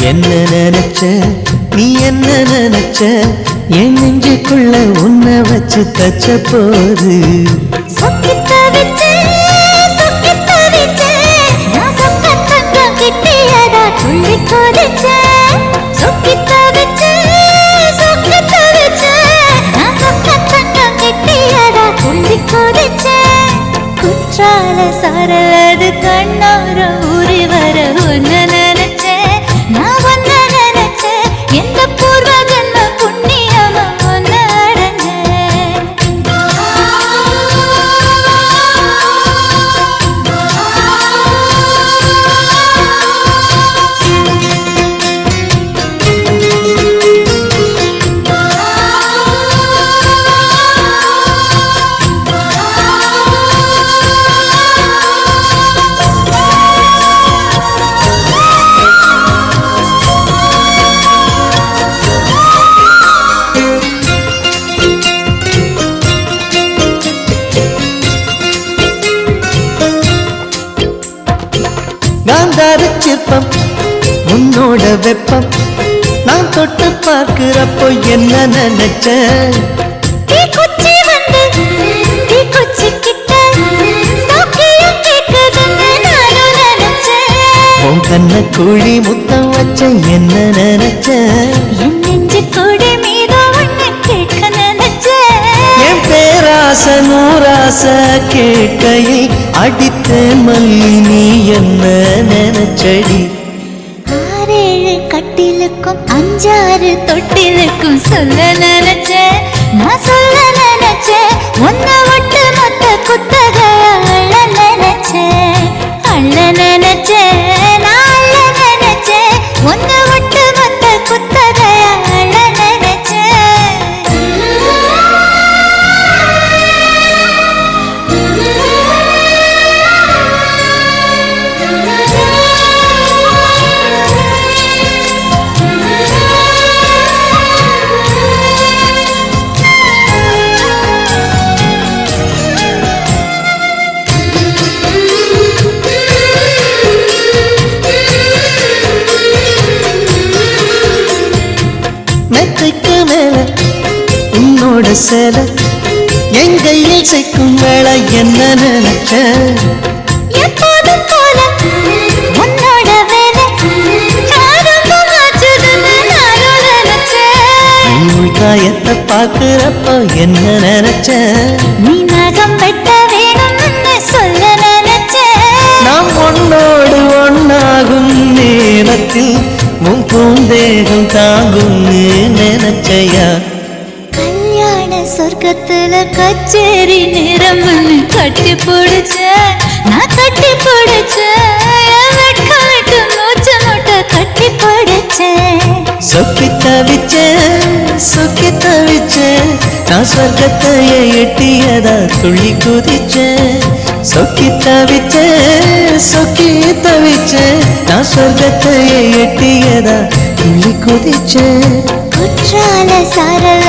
என்ன நினைச்ச? நீ என்ன நினைச்ச? என் நெஞ்சுக்குள்ள உன்னை வச்சு தச்ச போது. சொக்கித்த வச்சு, சொக்கித்த வச்சு, நான் சொக்க காந்தார சிற்பம் உன்னோட வெப்பம். நான் தொட்டு பார்க்கிறப்போ என்ன நினைச்ச உன் கண்ண குழி முத்தம் வச்ச என்ன நினைச்ச என் பேராச நூராச கேட்கையில் அடித்த மல்லி நீ என்ன நினைச்சடி. ஆறேழு கட்டிலுக்கும் அஞ்சாறு தொட்டிலுக்கும் சொல்ல நினைச்சேன். நான் சொல்ல நினைச்சேன். ஒன்ன விட்டு உன்னோட சேலை என் கையில் சிக்கும் வேலை என்ன நினைச்ச? உள்காயத்தை பார்க்கிறப்போ என்ன நினைச்ச? நீ நகம் வெட்ட வேணும்னு சொல்ல நினைச்சேன். நாம் ஒன்னோடு ஒன்னாகும் நேரத்தில் உன் பூந்தேகம் தாங்கும் நினைச்சையா? சொர்க்கத்துல கச்சேரி நேரம்னு கட்டி பிடிச்ச நான் கட்டி வெட்கம் விட்டு மூச்சு முட்டை கட்டி பிடிச்சேன் சொக்கி தவிச்ச சொக்கி தவிச்ச நான் சொர்க்கத்தையே எட்டியதா துள்ளி குதிச்ச. சொக்கி தவிச்ச சொக்கி தவிச்ச நான் சொர்க்கத்தையே எட்டியதா துள்ளி குதிச்ச. குற்றால சாரல